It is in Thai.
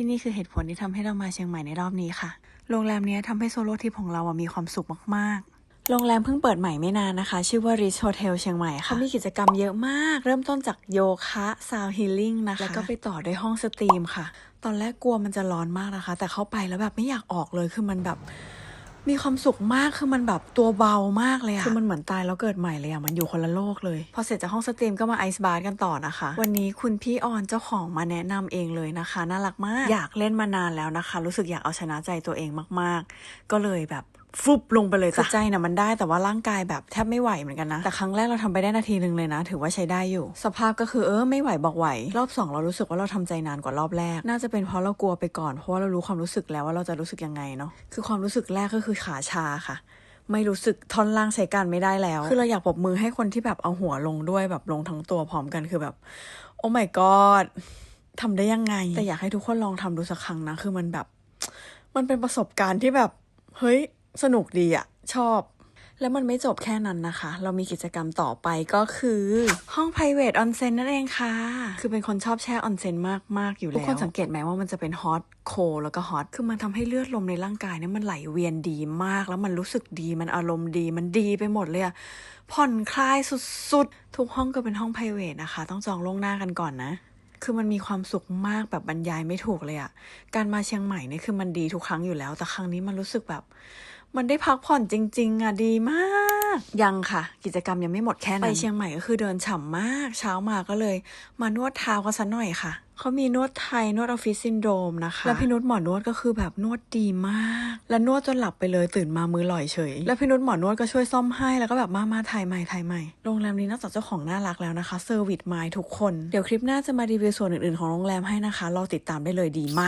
ที่นี่คือเหตุผลที่ทำให้เรามาเชียงใหม่ในรอบนี้ค่ะ โรงแรมนี้ยทำให้โซโล่ทริปของเราอะมีความสุขมากๆโรงแรมเพิ่งเปิดใหม่ไม่นานนะคะ ชื่อว่า Rich Hotel เชียงใหม่ค่ะ เขามีกิจกรรมเยอะมาก เริ่มต้นจากโยคะซาวฮีลิ่งนะคะ แล้วก็ไปต่อด้วยห้องสตรีมค่ะ ตอนแรกกลัวมันจะร้อนมากนะคะ แต่เข้าไปแล้วแบบไม่อยากออกเลยคือมันแบบ มีความสุขมากคือมันแบบตัวเบามากเลยอะคือมันเหมือนตายแล้วเกิดใหม่เลยอะมันอยู่คนละโลกเลย พอเสร็จจากห้องสตรีมก็มาไอซ์บาร์กันต่อนะคะ วันนี้คุณพี่ออนเจ้าของมาแนะนำเองเลยนะคะ น่ารักมาก อยากเล่นมานานแล้วนะคะ รู้สึกอยากเอาชนะใจตัวเองมาก ๆ ก็เลยแบบ ฟุบลงไปเลยจ้ะใจนะมันได้แต่ว่าร่างกายแบบแทบไม่ไหวเหมือนกันนะ แต่ครั้งแรกเราทำไปได้นาทีหนึ่งเลยนะ ถือว่าใช้ได้อยู่ สภาพก็คือเออไม่ไหวบอกไหว รอบสองเรารู้สึกว่าเราทำใจนานกว่ารอบแรก น่าจะเป็นเพราะเรากลัวไปก่อนเพราะว่าเรารู้ความรู้สึกแล้วว่าเราจะรู้สึกยังไงเนาะคือความรู้สึกแรกก็คือขาชาค่ะไม่รู้สึกท่อนล่างใช้การไม่ได้แล้ว คือเราอยากปรบมือให้คนที่แบบเอาหัวลงด้วยแบบลงทั้งตัวพร้อมกันคือแบบ โอ้ my god ทำได้ยังไง แต่อยากให้ทุกคนลองทำดูสักครั้งนะ คือมันแบบ มันเป็นประสบการณ์ที่แบบ เฮ้ย สนุกดีอะชอบ แล้วมันไม่จบแค่นั้นนะคะ เรามีกิจกรรมต่อไปก็คือห้อง private onsen นั่นเองค่ะ คือเป็นคนชอบแช่ออนเซ็นมากมากๆอยู่แล้ว ทุกคนสังเกตไหมว่ามันจะเป็นฮอตโคแล้วก็ฮอต คือมันทำให้เลือดลมในร่างกายเนี่ยมันไหลเวียนดีมาก แล้วมันรู้สึกดี มันอารมณ์ดี มันดีไปหมดเลยอะผ่อนคลายสุด ๆ ทุกห้องก็เป็นห้อง private นะคะ ต้องจองล่วงหน้ากันก่อนนะคือมันมีความสุขมากแบบบรรยายไม่ถูกเลยอะการมาเชียงใหม่เนี่ยคือมันดีทุกครั้งอยู่แล้ว แต่ครั้งนี้มันรู้สึกแบบ มันได้พักผ่อนจริง ๆอะดีมาก ยังค่ะ กิจกรรมยังไม่หมดแค่นั้น ไปเชียงใหม่ก็คือเดินฉ่ำมาก เช้ามาก็เลย มานวดเท้ากันสัหน่อยค่ะเขามีนวดไทย นวดออฟฟิศซินโดรมนะคะ แล้วพี่นุชหมอนวดก็คือแบบนวดดีมาก แล้วนวดจนหลับไปเลยตื่นมามือลอยเฉย แล้วพี่นุชหมอนวดก็ช่วยซ่อมให้แล้วก็แบบมามาถ่ายใหม่ถ่ายใหม่โรงแรมนี้นอกจากเจ้าของน่ารักแล้วนะคะเซอร์วิสไมทุกคนเดี๋ยวคลิปหน้าจะมารีวิวส่วนอื่นๆของโรงแรมให้นะคะรอติดตามได้เลยดีมาก